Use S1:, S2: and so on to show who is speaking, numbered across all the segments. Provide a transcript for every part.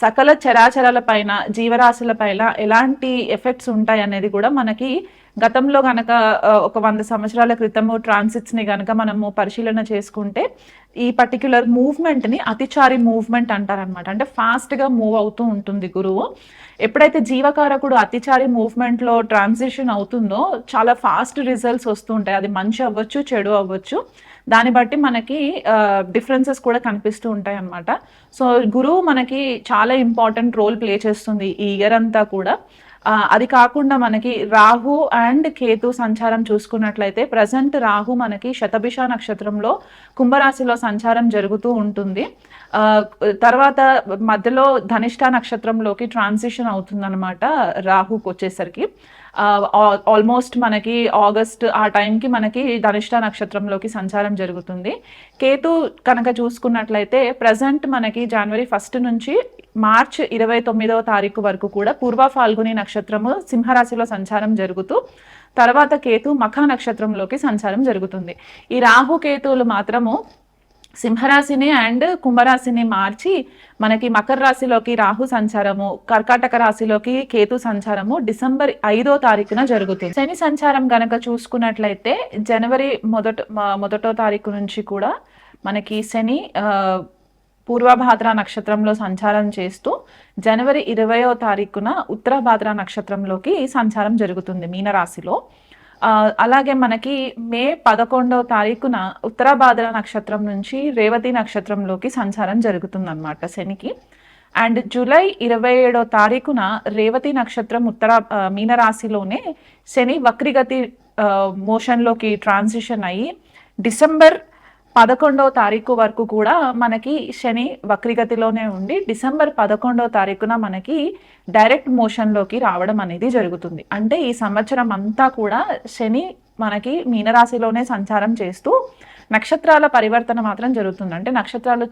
S1: సకల చరాచరాల పైన జీవరాశుల పైన ఎలాంటి ఎఫెక్ట్స్ ఉంటాయి అనేది కూడా మనకి గతంలో గనక ఒక వంద సంవత్సరాల క్రితము ట్రాన్సిట్స్ని గనక మనము పరిశీలన చేసుకుంటే ఈ పర్టిక్యులర్ మూవ్మెంట్ని అతిచారి మూవ్మెంట్ అంటారనమాట అంటే ఫాస్ట్గా మూవ్ అవుతూ ఉంటుంది గురువు. ఎప్పుడైతే జీవకారకుడు అతిచారి మూవ్మెంట్లో ట్రాన్సిషన్ అవుతుందో చాలా ఫాస్ట్ రిజల్ట్స్ వస్తూ ఉంటాయి. అది మంచి అవ్వచ్చు చెడు అవ్వచ్చు. దాన్ని బట్టి మనకి డిఫరెన్సెస్ కూడా కనిపిస్తూ ఉంటాయి అన్నమాట సో గురువు మనకి చాలా ఇంపార్టెంట్ రోల్ ప్లే చేస్తుంది ఈ ఇయర్ అంతా కూడా. అది కాకుండా మనకి రాహు అండ్ కేతు సంచారం చూసుకున్నట్లయితే ప్రజెంట్ రాహు మనకి శతభిష నక్షత్రంలో కుంభరాశిలో సంచారం జరుగుతూ ఉంటుంది. తర్వాత మధ్యలో ధనిష్ట నక్షత్రంలోకి ట్రాన్సిషన్ అవుతుందన్నమాట రాహుకి వచ్చేసరికి. ఆల్మోస్ట్ మనకి ఆగస్ట్ ఆ టైంకి మనకి ధనిష్ట నక్షత్రంలోకి సంచారం జరుగుతుంది. కేతు కనుక చూసుకున్నట్లయితే ప్రజెంట్ మనకి జనవరి ఫస్ట్ నుంచి మార్చ్ ఇరవై తొమ్మిదవ తారీఖు వరకు కూడా పూర్వ ఫాల్గుని నక్షత్రము సింహరాశిలో సంచారం జరుగుతూ తర్వాత కేతు మఖ నక్షత్రంలోకి సంచారం జరుగుతుంది. ఈ రాహు కేతువులు మాత్రము సింహరాశిని అండ్ కుంభరాశిని మార్చి మనకి మకర రాశిలోకి రాహు సంచారము కర్కాటక రాశిలోకి కేతు సంచారము డిసెంబర్ ఐదో తారీఖున జరుగుతుంది. శని సంచారం గనక చూసుకున్నట్లయితే జనవరి మొదట మొదటో తారీఖు నుంచి కూడా మనకి శని పూర్వభాద్ర నక్షత్రంలో సంచారం చేస్తూ జనవరి ఇరవయో తారీఖున ఉత్తరభాద్ర నక్షత్రంలోకి సంచారం జరుగుతుంది మీనరాశిలో. అలాగే మనకి మే పదకొండవ తారీఖున ఉత్తరాభాద్ర నక్షత్రం నుంచి రేవతి నక్షత్రంలోకి సంచారం జరుగుతుంది అనమాట శనికి. అండ్ జూలై ఇరవై ఏడో తారీఖున రేవతి నక్షత్రం ఉత్తర మీనరాశిలోనే శని వక్రిగతి మోషన్లోకి ట్రాన్సిషన్ అయ్యి డిసెంబర్ పదకొండవ తారీఖు వరకు కూడా మనకి శని వక్రిగతిలోనే ఉండి డిసెంబర్ పదకొండవ తారీఖున మనకి డైరెక్ట్ మోషన్లోకి రావడం అనేది జరుగుతుంది. అంటే ఈ సంవత్సరం అంతా కూడా శని మనకి మీనరాశిలోనే సంచారం చేస్తూ నక్షత్రాల పరివర్తన మాత్రం జరుగుతుంది. అంటే నక్షత్రాలు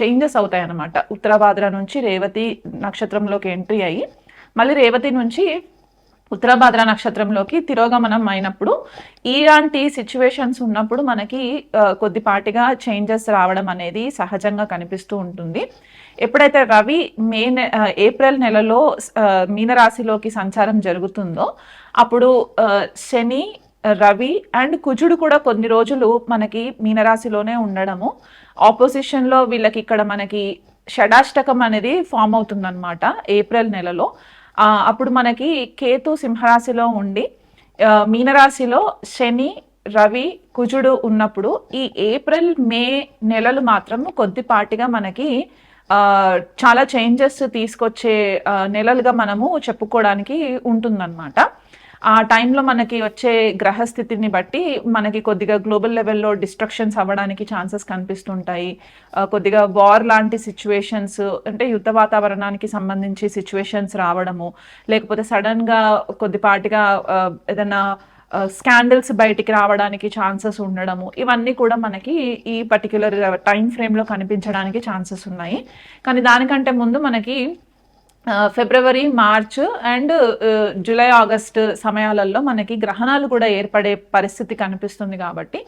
S1: చేంజెస్ అవుతాయి అన్నమాట ఉత్తరాభాద్ర నుంచి రేవతి నక్షత్రంలోకి ఎంట్రీ అయ్యి మళ్ళీ రేవతి నుంచి ఉత్తరాభాద్ర నక్షత్రంలోకి తిరోగమనం అయినప్పుడు ఇలాంటి సిచ్యువేషన్స్ ఉన్నప్పుడు మనకి కొద్దిపాటిగా చేంజెస్ రావడం అనేది సహజంగా కనిపిస్తూ ఉంటుంది. ఎప్పుడైతే రవి మే నె- ఏప్రిల్ నెలలో మీనరాశిలోకి సంచారం జరుగుతుందో అప్పుడు శని రవి అండ్ కుజుడు కూడా కొన్ని రోజులు మనకి మీనరాశిలోనే ఉండడము. ఆపోజిషన్లో వీళ్ళకి ఇక్కడ మనకి షడాష్టకం అనేది ఫామ్ అవుతుందన్నమాట ఏప్రిల్ నెలలో. అప్పుడు మనకి కేతు సింహరాశిలో ఉండి మీనరాశిలో శని రవి కుజుడు ఉన్నప్పుడు ఈ ఏప్రిల్ మే నెలలు మాత్రం కొద్దిపాటిగా మనకి చాలా చేంజెస్ తీసుకొచ్చే నెలలుగా మనము చెప్పుకోవడానికి ఉంటుందన్నమాట. ఆ టైంలో మనకి వచ్చే గ్రహస్థితిని బట్టి మనకి కొద్దిగా గ్లోబల్ లెవెల్లో డిస్ట్రక్షన్స్ అవ్వడానికి ఛాన్సెస్ కనిపిస్తుంటాయి. కొద్దిగా వార్ లాంటి సిచ్యువేషన్స్ అంటే యుద్ధ వాతావరణానికి సంబంధించి సిచ్యువేషన్స్ రావడము లేకపోతే సడన్గా కొద్దిపాటిగా ఏదైనా స్కాండల్స్ బయటికి రావడానికి ఛాన్సెస్ ఉండడము ఇవన్నీ కూడా మనకి ఈ పర్టిక్యులర్ టైం ఫ్రేమ్లో కనిపించడానికి ఛాన్సెస్ ఉన్నాయి. కానీ దానికంటే ముందు మనకి February March and July August సమయాలలో మనకి గ్రహణాలు కూడా ఏర్పడే పరిస్థితి కనిపిస్తుంది కాబట్టి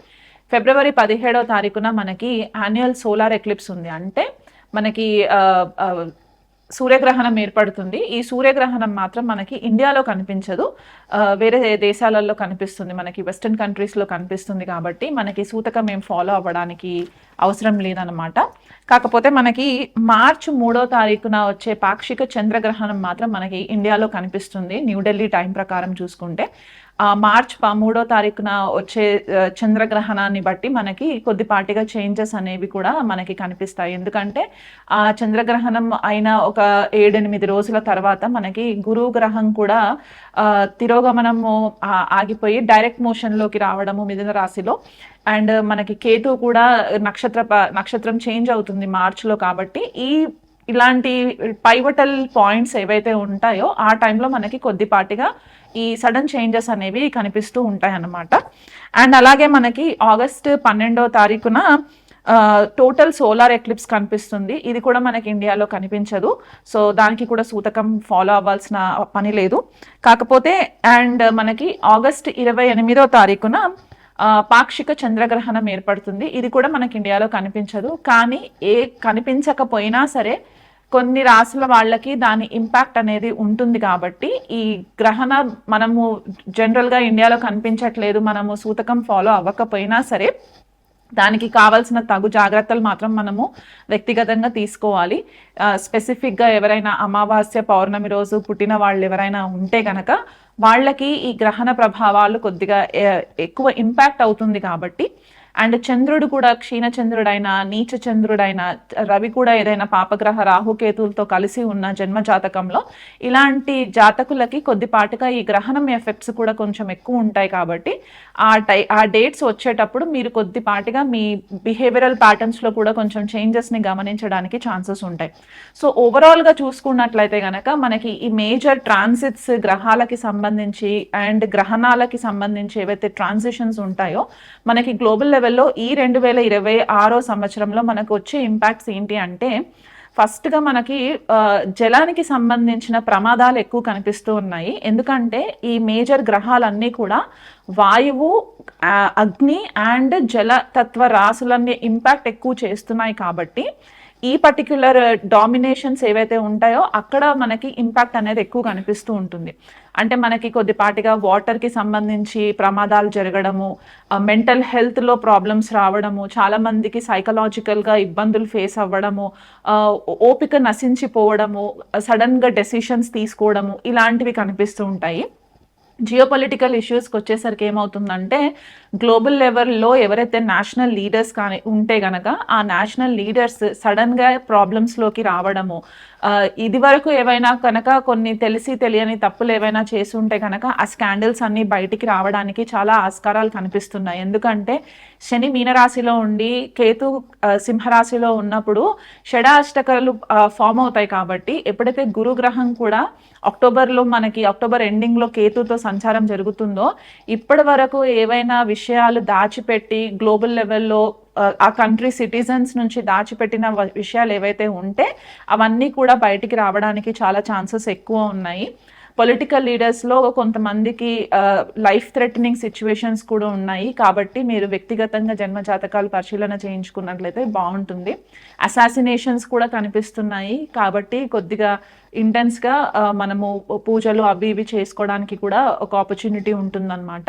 S1: ఫిబ్రవరి పదిహేడవ తారీఖున మనకి యాన్యువల్ సోలార్ ఎక్లిప్స్ ఉంది. అంటే మనకి సూర్యగ్రహణం ఏర్పడుతుంది. ఈ సూర్యగ్రహణం మాత్రం మనకి ఇండియాలో కనిపించదు. వేరే దేశాలలో కనిపిస్తుంది. మనకి వెస్ట్రన్ కంట్రీస్లో కనిపిస్తుంది కాబట్టి మనకి సూతకం ఏం ఫాలో అవ్వడానికి అవసరం లేదనమాట కాకపోతే మనకి మార్చ్ మూడో తారీఖున వచ్చే పాక్షిక చంద్రగ్రహణం మాత్రం మనకి ఇండియాలో కనిపిస్తుంది. న్యూఢిల్లీ టైం ప్రకారం చూసుకుంటే. మార్చ్ పదమూడో మూడో తారీఖున వచ్చే చంద్రగ్రహణాన్ని బట్టి మనకి కొద్దిపాటిగా చేంజెస్ అనేవి కూడా మనకి కనిపిస్తాయి. ఎందుకంటే ఆ చంద్రగ్రహణం అయిన ఒక ఏడెనిమిది రోజుల తర్వాత మనకి గురువు గ్రహం కూడా తిరోగమనము ఆగిపోయి డైరెక్ట్ మోషన్లోకి రావడము మిథున రాశిలో. అండ్ మనకి కేతు కూడా నక్షత్ర ప- నక్షత్రం చేంజ్ అవుతుంది మార్చ్లో కాబట్టి ఈ ఇలాంటి పైవటల్ పాయింట్స్ ఏవైతే ఉంటాయో ఆ టైంలో మనకి కొద్దిపాటిగా ఈ సడన్ చేంజెస్ అనేవి కనిపిస్తూ ఉంటాయి అన్నమాట అండ్ అలాగే మనకి ఆగస్ట్ పన్నెండో తారీఖున టోటల్ సోలార్ ఎక్లిప్స్ కనిపిస్తుంది. ఇది కూడా మనకి ఇండియాలో కనిపించదు. సో దానికి కూడా సూతకం ఫాలో అవ్వాల్సిన పని లేదు. కాకపోతే అండ్ మనకి ఆగస్ట్ ఇరవై ఎనిమిదో తారీఖున పాక్షిక చంద్రగ్రహణం ఏర్పడుతుంది. ఇది కూడా మనకి ఇండియాలో కనిపించదు. కానీ ఏ కనిపించకపోయినా సరే కొన్ని రాసుల వాళ్ళకి దాని ఇంపాక్ట్ అనేది ఉంటుంది కాబట్టి ఈ గ్రహణ మనము జనరల్గా ఇండియాలో కనిపించట్లేదు మనము సూతకం ఫాలో అవ్వకపోయినా సరే దానికి కావాల్సిన తగు జాగ్రత్తలు మాత్రం మనము వ్యక్తిగతంగా తీసుకోవాలి. స్పెసిఫిక్గా ఎవరైనా అమావాస్య పౌర్ణమి రోజు పుట్టిన వాళ్ళు ఎవరైనా ఉంటే గనక వాళ్ళకి ఈ గ్రహణ ప్రభావాలు కొద్దిగా ఎక్కువ ఇంపాక్ట్ అవుతుంది కాబట్టి అండ్ చంద్రుడు కూడా క్షీణ చంద్రుడైన నీచ చంద్రుడైనా రవి కూడా ఏదైనా పాపగ్రహ రాహుకేతులతో కలిసి ఉన్న జన్మ జాతకంలో ఇలాంటి జాతకులకి కొద్దిపాటుగా ఈ గ్రహణం ఎఫెక్ట్స్ కూడా కొంచెం ఎక్కువ ఉంటాయి కాబట్టి ఆ టై ఆ డేట్స్ వచ్చేటప్పుడు మీరు కొద్దిపాటిగా మీ బిహేవియరల్ ప్యాటర్న్స్లో కూడా కొంచెం చేంజెస్ని గమనించడానికి ఛాన్సెస్ ఉంటాయి. సో ఓవరాల్గా చూసుకున్నట్లయితే కనుక మనకి ఈ మేజర్ ట్రాన్సిట్స్ గ్రహాలకి సంబంధించి అండ్ గ్రహణాలకి సంబంధించి ఏవైతే ట్రాన్సిషన్స్ ఉంటాయో మనకి గ్లోబల్ లెవెల్లో ఈ రెండు వేల ఇరవై ఆరో సంవత్సరంలో మనకు వచ్చే ఇంపాక్ట్స్ ఏంటి అంటే ఫస్ట్గా మనకి జలానికి సంబంధించిన ప్రమాదాలు ఎక్కువ కనిపిస్తూ ఉన్నాయి. ఎందుకంటే ఈ మేజర్ గ్రహాలన్నీ కూడా వాయువు అగ్ని అండ్ జల తత్వ రాసులన్నీ ఇంపాక్ట్ ఎక్కువ చేస్తున్నాయి కాబట్టి ఈ పర్టిక్యులర్ డామినేషన్స్ uh, ఏవైతే ఉంటాయో అక్కడ మనకి ఇంపాక్ట్ అనేది ఎక్కువ కనిపిస్తూ ఉంటుంది. అంటే మనకి కొద్దిపాటిగా వాటర్కి సంబంధించి ప్రమాదాలు జరగడము మెంటల్ హెల్త్లో ప్రాబ్లమ్స్ రావడము చాలా మందికి సైకలాజికల్గా ఇబ్బందులు ఫేస్ అవ్వడము ఓపిక నశించిపోవడము సడన్గా డెసిషన్స్ తీసుకోవడము ఇలాంటివి కనిపిస్తూ ఉంటాయి. జియోపొలిటికల్ ఇష్యూస్కి వచ్చేసరికి ఏమవుతుందంటే గ్లోబల్ లెవెల్లో ఎవరైతే నేషనల్ లీడర్స్ కానీ ఉంటే గనక ఆ నేషనల్ లీడర్స్ సడన్గా ప్రాబ్లమ్స్లోకి రావడము ఇది వరకు ఏవైనా కనుక కొన్ని తెలిసి తెలియని తప్పులు ఏవైనా చేసి ఉంటే కనుక ఆ స్కాండల్స్ అన్ని బయటికి రావడానికి చాలా ఆస్కారాలు కనిపిస్తున్నాయి. ఎందుకంటే శని మీనరాశిలో ఉండి కేతు సింహరాశిలో ఉన్నప్పుడు షడాష్టకాలు ఫామ్ అవుతాయి కాబట్టి ఎప్పుడైతే గురుగ్రహం కూడా అక్టోబర్లో మనకి అక్టోబర్ ఎండింగ్లో కేతుతో సంచారం జరుగుతుందో ఇప్పటి వరకు ఏవైనా విషయాలు దాచిపెట్టి గ్లోబల్ లెవెల్లో ఆ, కంట్రీ సిటిజన్స్ నుంచి దాచిపెట్టిన విషయాలు ఏవైతే ఉంటే అవన్నీ కూడా బయటికి రావడానికి చాలా ఛాన్సెస్ ఎక్కువ ఉన్నాయి. పొలిటికల్ లీడర్స్లో కొంతమందికి లైఫ్ థ్రెటనింగ్ సిచ్యువేషన్స్ కూడా ఉన్నాయి. కాబట్టి మీరు వ్యక్తిగతంగా జన్మ జాతకాలు పరిశీలన చేయించుకున్నట్లయితే బాగుంటుంది. అసాసినేషన్స్ కూడా కనిపిస్తున్నాయి. కాబట్టి కొద్దిగా ఇంటెన్స్గా మనము పూజలు అవి ఇవి చేసుకోవడానికి కూడా ఒక ఆపర్చునిటీ ఉంటుందన్నమాట.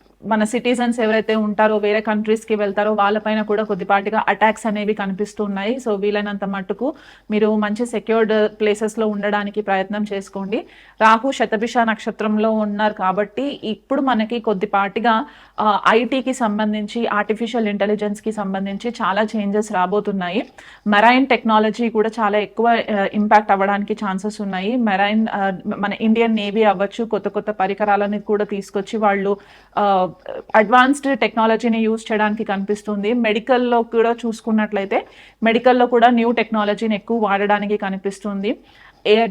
S1: మన సిటిజన్స్ ఎవరైతే ఉంటారో వేరే కంట్రీస్కి వెళ్తారో వాళ్ళపైన కూడా కొద్దిపాటిగా అటాక్స్ అనేవి కనిపిస్తున్నాయి సో వీలైనంత మట్టుకు మీరు మంచి సెక్యూర్డ్ ప్లేసెస్లో ఉండడానికి ప్రయత్నం చేసుకోండి. రాహు శతభిష నక్షత్రంలో ఉన్నారు కాబట్టి ఇప్పుడు మనకి కొద్దిపాటిగా ఐటీకి సంబంధించి ఆర్టిఫిషియల్ ఇంటెలిజెన్స్కి సంబంధించి చాలా చేంజెస్ రాబోతున్నాయి. మెరైన్ టెక్నాలజీ కూడా చాలా ఎక్కువ ఇంపాక్ట్ అవ్వడానికి ఛాన్సెస్ ఉన్నాయి. మెరైన్ మన ఇండియన్ నేవీ అవ్వచ్చు కొత్త కొత్త పరికరాలని కూడా తీసుకొచ్చి వాళ్ళు అడ్వాన్స్డ్ టెక్నాలజీని యూజ్ చేయడానికి కనిపిస్తుంది. మెడికల్లో కూడా చూసుకున్నట్లయితే మెడికల్లో కూడా న్యూ టెక్నాలజీని ఎక్కువ వాడడానికి కనిపిస్తుంది.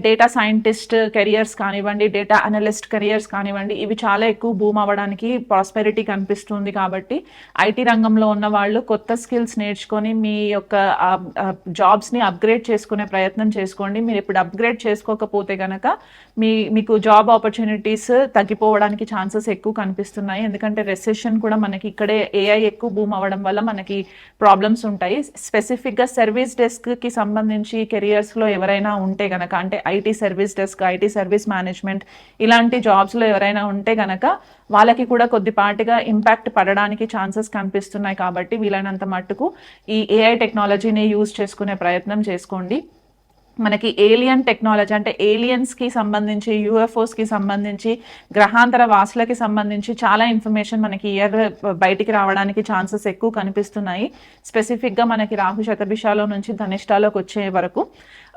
S1: డేటా సైంటిస్ట్ కెరియర్స్ కానివ్వండి డేటా అనలిస్ట్ కెరియర్స్ కానివ్వండి ఇవి చాలా ఎక్కువ భూమ్ అవ్వడానికి ప్రాస్పెరిటీ కనిపిస్తుంది కాబట్టి ఐటీ రంగంలో ఉన్న వాళ్ళు కొత్త స్కిల్స్ నేర్చుకొని మీ యొక్క జాబ్స్ని అప్గ్రేడ్ చేసుకునే ప్రయత్నం చేసుకోండి. మీరు ఇప్పుడు అప్గ్రేడ్ చేసుకోకపోతే కనుక మీ మీకు జాబ్ ఆపర్చునిటీస్ తగ్గిపోవడానికి ఛాన్సెస్ ఎక్కువ కనిపిస్తున్నాయి. ఎందుకంటే రెసెషన్ కూడా మనకి ఇక్కడే ఏఐ ఎక్కువ భూమ్ అవ్వడం వల్ల మనకి ప్రాబ్లమ్స్ ఉంటాయి. స్పెసిఫిక్గా సర్వీస్ డెస్క్కి సంబంధించి కెరియర్స్లో ఎవరైనా ఉంటే కనుక అంటే IT service desk IT service management ఇలాంటి జాబ్స్లో ఎవరైనా ఉంటే కనుక వాళ్ళకి కూడా కొద్దిపాటిగా ఇంపాక్ట్ పడడానికి ఛాన్సెస్ కనిపిస్తున్నాయి కాబట్టి వీలైనంత మట్టుకు ఈ ఏఐ టెక్నాలజీని యూజ్ చేసుకునే ప్రయత్నం చేసుకోండి. మనకి ఏలియన్ టెక్నాలజీ అంటే ఏలియన్స్కి సంబంధించి యూఎఫ్ఓస్కి సంబంధించి గ్రహాంతర వాసులకి సంబంధించి చాలా ఇన్ఫర్మేషన్ మనకి ఇయర్ బయటికి రావడానికి ఛాన్సెస్ ఎక్కువ కనిపిస్తున్నాయి. స్పెసిఫిక్గా మనకి రాహు శతభిషాలో నుంచి ధనిష్టాలోకి వచ్చే వరకు.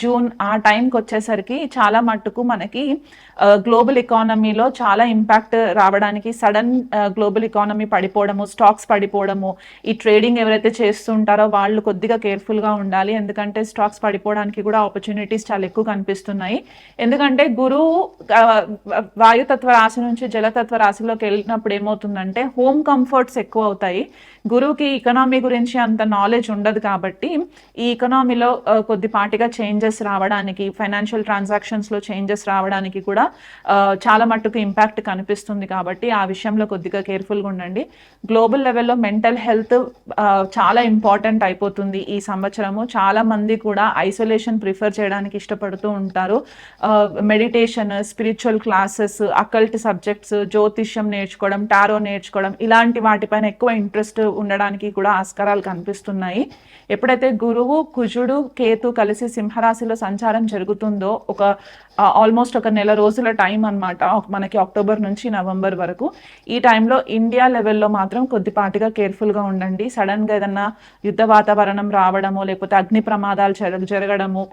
S1: జూన్ ఆ టైంకి వచ్చేసరికి చాలా మట్టుకు మనకి గ్లోబల్ ఎకానమీలో చాలా ఇంపాక్ట్ రావడానికి సడన్ గ్లోబల్ ఎకానమీ పడిపోవడము స్టాక్స్ పడిపోవడము ఈ ట్రేడింగ్ ఎవరైతే చేస్తుంటారో వాళ్ళు కొద్దిగా కేర్ఫుల్గా ఉండాలి. ఎందుకంటే స్టాక్స్ పడిపోవడానికి కూడా ఆపర్చునిటీస్ చాలా ఎక్కువ కనిపిస్తున్నాయి. ఎందుకంటే గురువు వాయుతత్వ రాశి నుంచి జలతత్వ రాశిలోకి వెళ్ళినప్పుడు ఏమవుతుందంటే హోమ్ కంఫర్ట్స్ ఎక్కువ అవుతాయి. గురువుకి ఇకనామీ గురించి అంత నాలెడ్జ్ ఉండదు కాబట్టి ఈ ఎకనామీలో కొద్దిపాటిగా చేంజ్ చేంజెస్ రావడానికి ఫైనాన్షియల్ ట్రాన్సాక్షన్స్లో చేంజెస్ రావడానికి కూడా చాలా మట్టుకు ఇంపాక్ట్ కనిపిస్తుంది కాబట్టి ఆ విషయంలో కొద్దిగా కేర్ఫుల్గా ఉండండి. గ్లోబల్ లెవెల్లో మెంటల్ హెల్త్ చాలా ఇంపార్టెంట్ అయిపోతుంది ఈ సంవత్సరము. చాలా మంది కూడా ఐసోలేషన్ ప్రిఫర్ చేయడానికి ఇష్టపడుతూ ఉంటారు. Meditation spiritual classes occult subjects జ్యోతిష్యం నేర్చుకోవడం టారో నేర్చుకోవడం ఇలాంటి వాటిపైన ఎక్కువ ఇంట్రెస్ట్ ఉండడానికి కూడా ఆస్కారాలు కనిపిస్తున్నాయి. ఎప్పుడైతే గురువు కుజుడు కేతు కలిసి రాశిలో సంచారం జరుగుతుందో ఒక ఆల్మోస్ట్ ఒక నెల రోజుల టైం అనమాట మనకి అక్టోబర్ నుంచి నవంబర్ వరకు. ఈ టైంలో ఇండియా లెవెల్లో మాత్రం కొద్దిపాటిగా కేర్ఫుల్గా ఉండండి. సడన్గా ఏదన్నా యుద్ధ వాతావరణం రావడము లేకపోతే అగ్ని ప్రమాదాలు జరగడము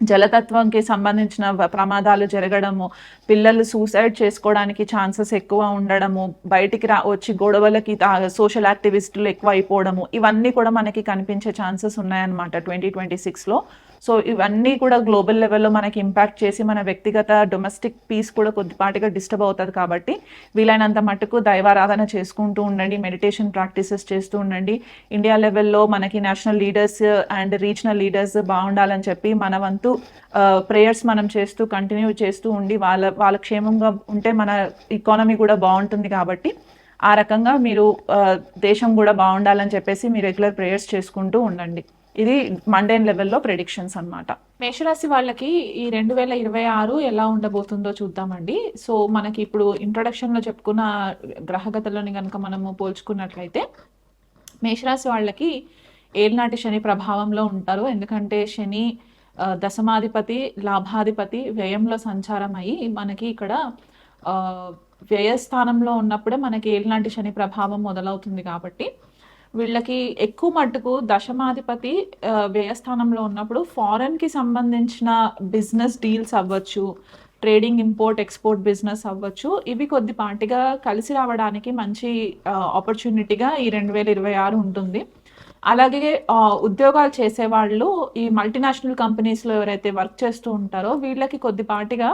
S1: జలతత్వంకి సంబంధించిన ప్రమాదాలు జరగడము పిల్లలు సూసైడ్ చేసుకోవడానికి ఛాన్సెస్ ఎక్కువ ఉండడము బయటికి రా వచ్చి గొడవలకి సోషల్ యాక్టివిస్టులు ఎక్కువ అయిపోవడము ఇవన్నీ కూడా మనకి కనిపించే ఛాన్సెస్ ఉన్నాయన్నమాట ట్వంటీ ట్వంటీ సిక్స్లో సో ఇవన్నీ కూడా గ్లోబల్ లెవెల్లో మనకి ఇంపాక్ట్ చేసి మన వ్యక్తిగత డొమెస్టిక్ పీస్ కూడా కొద్దిపాటిగా డిస్టర్బ్ అవుతుంది కాబట్టి వీలైనంత మటుకు దైవారాధన చేసుకుంటూ ఉండండి మెడిటేషన్ ప్రాక్టీసెస్ చేస్తూ ఉండండి. ఇండియా లెవెల్లో మనకి national leaders and regional leaders బాగుండాలని చెప్పి మన వంతు ప్రేయర్స్ మనం చేస్తూ కంటిన్యూ చేస్తూ ఉండి వాళ్ళ వాళ్ళ క్షేమంగా ఉంటే మన ఎకానమీ కూడా బాగుంటుంది కాబట్టి ఆ రకంగా మీరు దేశం కూడా బాగుండాలని చెప్పేసి మీ రెగ్యులర్ ప్రేయర్స్ చేసుకుంటూ ఉండండి. ఇది మండేన్ లెవెల్లో ప్రెడిక్షన్స్ అన్నమాట. మేషరాశి వాళ్ళకి ఈ రెండు వేల ఇరవై ఆరు ఎలా ఉండబోతుందో చూద్దామండి. సో మనకి ఇప్పుడు ఇంట్రొడక్షన్లో చెప్పుకున్న గ్రహగతలని కనుక మనము పోల్చుకున్నట్లయితే మేషరాశి వాళ్ళకి ఏలినాటి శని ప్రభావంలో ఉంటారు. ఎందుకంటే శని దశమాధిపతి లాభాధిపతి వ్యయంలో సంచారం అయ్యి మనకి ఇక్కడ వ్యయస్థానంలో ఉన్నప్పుడే మనకి ఏలినాటి శని ప్రభావం మొదలవుతుంది కాబట్టి వీళ్ళకి ఎక్కువ మట్టుకు దశమాధిపతి వ్యయస్థానంలో ఉన్నప్పుడు ఫారెన్కి సంబంధించిన బిజినెస్ డీల్స్ అవ్వచ్చు ట్రేడింగ్ ఇంపోర్ట్ ఎక్స్పోర్ట్ బిజినెస్ అవ్వచ్చు. ఇవి కొద్దిపాటిగా కలిసి రావడానికి మంచి ఆపర్చునిటీగా ఈ రెండు వేల ఇరవై ఆరు ఉంటుంది. అలాగే ఉద్యోగాలు చేసేవాళ్ళు ఈ మల్టీనేషనల్ కంపెనీస్లో ఎవరైతే వర్క్ చేస్తూ ఉంటారో వీళ్ళకి కొద్దిపాటిగా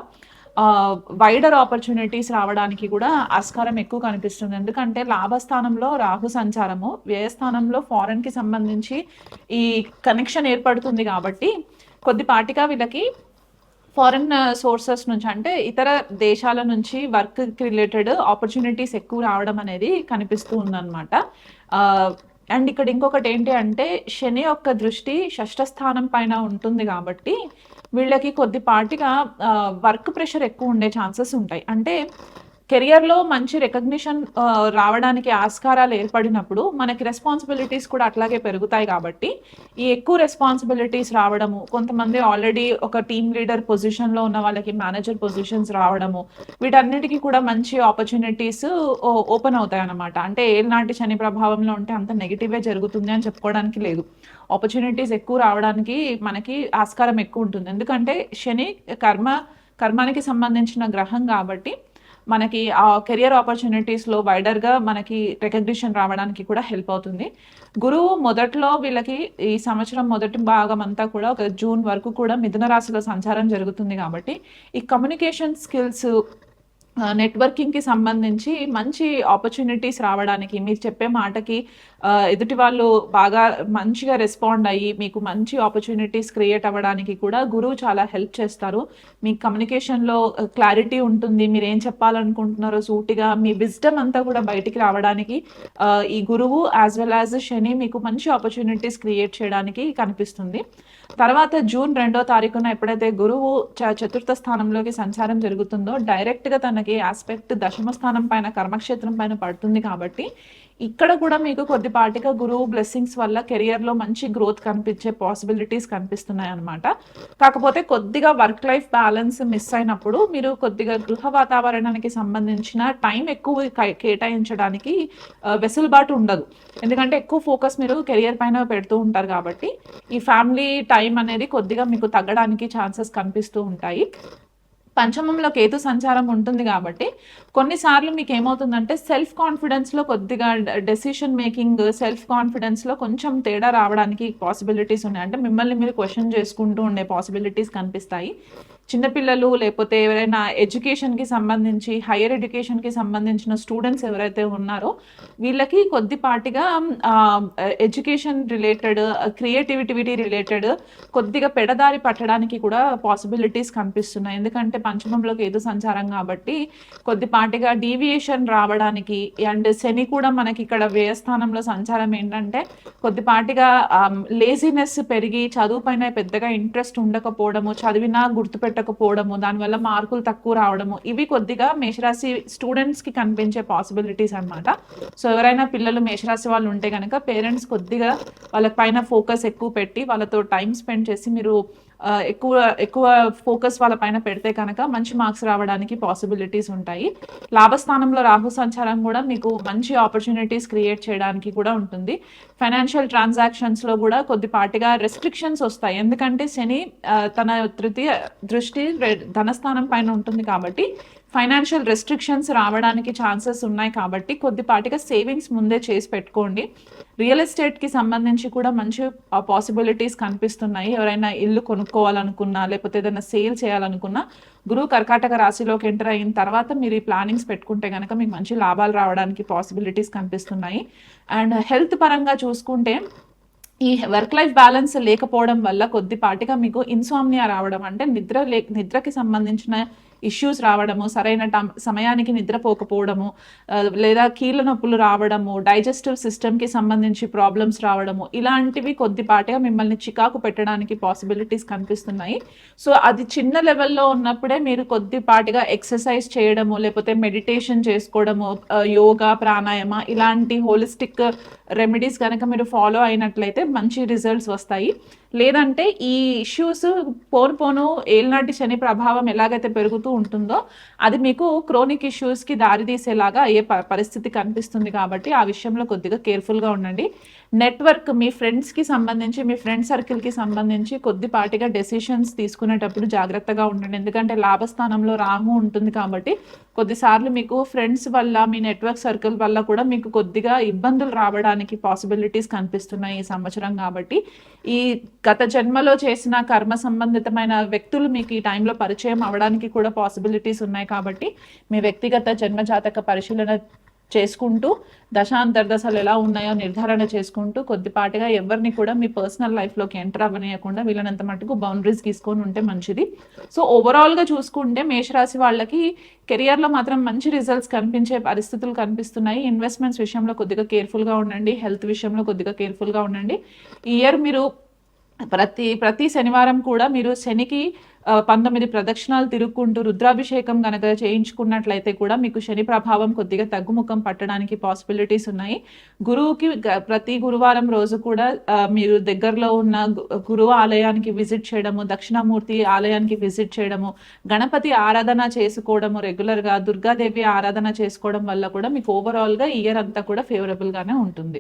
S1: వైడర్ ఆపర్చునిటీస్ రావడానికి కూడా ఆస్కారం ఎక్కువ కనిపిస్తుంది. ఎందుకంటే లాభస్థానంలో రాహు సంచారము వ్యయస్థానంలో ఫారెన్కి సంబంధించి ఈ కనెక్షన్ ఏర్పడుతుంది కాబట్టి కొద్దిపాటిగా వీళ్ళకి ఫారెన్ సోర్సెస్ నుంచి అంటే ఇతర దేశాల నుంచి వర్క్ రిలేటెడ్ ఆపర్చునిటీస్ ఎక్కువ రావడం అనేది కనిపిస్తూ ఉందన్నమాట. అండ్ ఇక్కడ ఇంకొకటి ఏంటి అంటే శని యొక్క దృష్టి షష్ఠ స్థానం పైన ఉంటుంది కాబట్టి వీళ్ళకి కొద్దిపాటిగా వర్క్ ప్రెషర్ ఎక్కువ ఉండే ఛాన్సెస్ ఉంటాయి. అంటే కెరియర్లో మంచి రికగ్నిషన్ రావడానికి ఆస్కారాలు ఏర్పడినప్పుడు మనకి రెస్పాన్సిబిలిటీస్ కూడా అట్లాగే పెరుగుతాయి కాబట్టి ఈ ఎక్కువ రెస్పాన్సిబిలిటీస్ రావడము కొంతమంది ఆల్రెడీ ఒక టీమ్ లీడర్ పొజిషన్లో ఉన్న వాళ్ళకి మేనేజర్ పొజిషన్స్ రావడము వీటన్నిటికీ కూడా మంచి ఆపర్చునిటీస్ ఓపెన్ అవుతాయి అన్నమాట. అంటే ఏనాటి శని ప్రభావంలో ఉంటే అంత నెగిటివే జరుగుతుంది అని చెప్పుకోవడానికి లేదు. ఆపర్చునిటీస్ ఎక్కువ రావడానికి మనకి ఆస్కారం ఎక్కువ ఉంటుంది. ఎందుకంటే శని కర్మ కర్మానికి సంబంధించిన గ్రహం కాబట్టి మనకి ఆ కెరియర్ ఆపర్చునిటీస్లో వైడర్గా మనకి రికగ్నిషన్ రావడానికి కూడా హెల్ప్ అవుతుంది. గురువు మొదట్లో వీళ్ళకి ఈ సంవత్సరం మొదటి భాగం అంతా కూడా ఒక జూన్ వరకు కూడా మిథున రాశిలో సంచారం జరుగుతుంది కాబట్టి ఈ కమ్యూనికేషన్ స్కిల్స్ నెట్వర్కింగ్కి సంబంధించి మంచి ఆపర్చునిటీస్ రావడానికి మీరు చెప్పే మాటకి ఎదుటి వాళ్ళు బాగా మంచిగా రెస్పాండ్ అయ్యి మీకు మంచి ఆపర్చునిటీస్ క్రియేట్ అవ్వడానికి కూడా గురువు చాలా హెల్ప్ చేస్తారు. మీ కమ్యూనికేషన్లో క్లారిటీ ఉంటుంది. మీరు ఏం చెప్పాలనుకుంటున్నారో సూటిగా మీ విజ్డమ్ అంతా కూడా బయటికి రావడానికి ఈ గురువు యాజ్ వెల్ యాజ్ శని మీకు మంచి ఆపర్చునిటీస్ క్రియేట్ చేయడానికి కనిపిస్తుంది. తర్వాత జూన్ రెండో తారీఖున ఎప్పుడైతే గురువు చ- చతుర్థ స్థానంలోకి సంచారం జరుగుతుందో డైరెక్ట్గా తనకి ఆస్పెక్ట్ దశమ స్థానం పైన కర్మక్షేత్రం పైన పడుతుంది కాబట్టి ఇక్కడ కూడా మీకు కొద్దిపాటిగా గురువు బ్లెస్సింగ్స్ వల్ల కెరియర్లో మంచి గ్రోత్ కనిపించే పాసిబిలిటీస్ కనిపిస్తున్నాయి అనమాట కాకపోతే కొద్దిగా వర్క్ లైఫ్ బ్యాలెన్స్ మిస్ అయినప్పుడు మీరు కొద్దిగా గృహ వాతావరణానికి సంబంధించిన టైం ఎక్కువ కేటాయించడానికి వెసులుబాటు ఉండదు. ఎందుకంటే ఎక్కువ ఫోకస్ మీరు కెరియర్ పైన పెడుతూ ఉంటారు కాబట్టి ఈ ఫ్యామిలీ టైం అనేది కొద్దిగా మీకు తగ్గడానికి ఛాన్సెస్ కనిపిస్తూ ఉంటాయి. పంచమంలో కేతు సంచారం ఉంటుంది కాబట్టి కొన్నిసార్లు మీకు ఏమవుతుందంటే సెల్ఫ్ కాన్ఫిడెన్స్లో కొద్దిగా డెసిషన్ మేకింగ్ సెల్ఫ్ కాన్ఫిడెన్స్లో కొంచెం తేడా రావడానికి పాసిబిలిటీస్ ఉన్నాయి. అంటే మిమ్మల్ని మీరు క్వశ్చన్ చేసుకుంటూ ఉండే పాసిబిలిటీస్ కనిపిస్తాయి. చిన్నపిల్లలు లేకపోతే ఎవరైనా ఎడ్యుకేషన్కి సంబంధించి హైయర్ ఎడ్యుకేషన్కి సంబంధించిన స్టూడెంట్స్ ఎవరైతే ఉన్నారో వీళ్ళకి కొద్దిపాటిగా ఎడ్యుకేషన్ రిలేటెడ్ క్రియేటివిటీ రిలేటెడ్ కొద్దిగా పెడదారి పట్టడానికి కూడా పాసిబిలిటీస్ కనిపిస్తున్నాయి. ఎందుకంటే పంచమంలోకి ఏదో సంచారం కాబట్టి కొద్దిపాటిగా డీవియేషన్ రావడానికి అండ్ శని కూడా మనకి ఇక్కడ వ్యయస్థానంలో సంచారం ఏంటంటే కొద్దిపాటిగా um, లేజినెస్ పెరిగి చదువు పైన పెద్దగా ఇంట్రెస్ట్ ఉండకపోవడము చదివినా పట్టకపోవడము దానివల్ల మార్కులు తక్కువ రావడము ఇవి కొద్దిగా మేషరాశి స్టూడెంట్స్కి కనిపించే పాసిబిలిటీస్ అన్నమాట. సో ఎవరైనా పిల్లలు మేషరాశి వాళ్ళు ఉంటే కనుక పేరెంట్స్ కొద్దిగా వాళ్ళ పైన ఫోకస్ ఎక్కువ పెట్టి వాళ్ళతో టైం స్పెండ్ చేసి మీరు Uh, ఎక్కువ ఎక్కువ ఫోకస్ వాళ్ళ పైన పెడితే కనుక మంచి మార్క్స్ రావడానికి పాసిబిలిటీస్ ఉంటాయి. లాభస్థానంలో రాహు సంచారం కూడా మీకు మంచి ఆపర్చునిటీస్ క్రియేట్ చేయడానికి కూడా ఉంటుంది. ఫైనాన్షియల్ ట్రాన్సాక్షన్స్లో కూడా కొద్దిపాటిగా రెస్ట్రిక్షన్స్ వస్తాయి. ఎందుకంటే శని uh, తన తృతీయ దృష్టి ధనస్థానం పైన ఉంటుంది కాబట్టి ఫైనాన్షియల్ రెస్ట్రిక్షన్స్ రావడానికి ఛాన్సెస్ ఉన్నాయి కాబట్టి కొద్దిపాటిగా సేవింగ్స్ ముందే చేసి పెట్టుకోండి. రియల్ ఎస్టేట్కి సంబంధించి కూడా మంచి పాసిబిలిటీస్ కనిపిస్తున్నాయి. ఎవరైనా ఇల్లు కొనుక్కోవాలనుకున్నా లేకపోతే ఏదైనా సేల్ చేయాలనుకున్నా గురువు కర్కాటక రాశిలోకి ఎంటర్ అయిన తర్వాత మీరు ఈ ప్లానింగ్స్ పెట్టుకుంటే కనుక మీకు మంచి లాభాలు రావడానికి పాసిబిలిటీస్ కనిపిస్తున్నాయి. అండ్ హెల్త్ పరంగా చూసుకుంటే ఈ వర్క్ లైఫ్ బ్యాలెన్స్ లేకపోవడం వల్ల కొద్దిపాటిగా మీకు ఇన్సామ్నియా రావడం అంటే నిద్ర లే నిద్రకి సంబంధించిన ఇష్యూస్ రావడము సరైన టం సమయానికి నిద్రపోకపోవడము లేదా కీళ్ళ నొప్పులు రావడము డైజెస్టివ్ సిస్టమ్కి సంబంధించి ప్రాబ్లమ్స్ రావడము ఇలాంటివి కొద్దిపాటిగా మిమ్మల్ని చికాకు పెట్టడానికి పాసిబిలిటీస్ కనిపిస్తున్నాయి. సో అది చిన్న లెవెల్లో ఉన్నప్పుడే మీరు కొద్దిపాటిగా ఎక్సర్సైజ్ చేయడము లేకపోతే మెడిటేషన్ చేసుకోవడము యోగా ప్రాణాయామ ఇలాంటి హోలిస్టిక్ రెమెడీస్ కనుక మీరు ఫాలో అయినట్లయితే మంచి రిజల్ట్స్ వస్తాయి. లేదంటే ఈ ఇష్యూస్ పోను పోను ఏలినాటి శని ప్రభావం ఎలాగైతే పెరుగుతూ ఉంటుందో అది మీకు క్రోనిక్ ఇష్యూస్కి దారితీసేలాగా అయ్యే ప- పరిస్థితి కనిపిస్తుంది కాబట్టి ఆ విషయంలో కొద్దిగా కేర్ఫుల్గా ఉండండి. నెట్వర్క్ మీ ఫ్రెండ్స్కి సంబంధించి మీ ఫ్రెండ్ సర్కిల్కి సంబంధించి కొద్దిపాటిగా డెసిషన్స్ తీసుకునేటప్పుడు జాగ్రత్తగా ఉండండి. ఎందుకంటే లాభస్థానంలో రాహు ఉంటుంది కాబట్టి కొద్దిసార్లు మీకు ఫ్రెండ్స్ వల్ల మీ నెట్వర్క్ సర్కిల్ వల్ల కూడా మీకు కొద్దిగా ఇబ్బందులు రావడానికి పాసిబిలిటీస్ కనిపిస్తున్నాయి ఈ సంవత్సరం కాబట్టి ఈ గత జన్మలో చేసిన కర్మ సంబంధితమైన వ్యక్తులు మీకు ఈ టైంలో పరిచయం అవడానికి కూడా పాసిబిలిటీస్ ఉన్నాయి కాబట్టి మీ వ్యక్తిగత జన్మజాతక పరిశీలన చేసుకుంటూ దశాంతర్దశలు ఎలా ఉన్నాయో నిర్ధారణ చేసుకుంటూ కొద్దిపాటిగా ఎవరిని కూడా మీ పర్సనల్ లైఫ్లోకి ఎంటర్ అవ్వనీయకుండా వీళ్ళనంత మటుకు బౌండరీస్ తీసుకొని ఉంటే మంచిది. సో ఓవరాల్గా చూసుకుంటే మేషరాశి వాళ్ళకి కెరియర్లో మాత్రం మంచి రిజల్ట్స్ కనిపించే పరిస్థితులు కనిపిస్తున్నాయి. ఇన్వెస్ట్మెంట్స్ విషయంలో కొద్దిగా కేర్ఫుల్గా ఉండండి. హెల్త్ విషయంలో కొద్దిగా కేర్ఫుల్గా ఉండండి. ఈ ఇయర్ మీరు ప్రతి ప్రతి శనివారం కూడా మీరు శనికి పంతొమ్మిది ప్రదక్షిణాలు తిరుక్కుంటూ రుద్రాభిషేకం గనక చేయించుకున్నట్లయితే కూడా మీకు శని ప్రభావం కొద్దిగా తగ్గుముఖం పట్టడానికి పాసిబిలిటీస్ ఉన్నాయి. గురువుకి ప్రతి గురువారం రోజు కూడా మీరు దగ్గరలో ఉన్న గురువు ఆలయానికి విజిట్ చేయడము దక్షిణామూర్తి ఆలయానికి విజిట్ చేయడము గణపతి ఆరాధన చేసుకోవడము రెగ్యులర్గా దుర్గాదేవి ఆరాధన చేసుకోవడం వల్ల కూడా మీకు ఓవరాల్గా ఇయర్ అంతా కూడా ఫేవరబుల్గానే ఉంటుంది.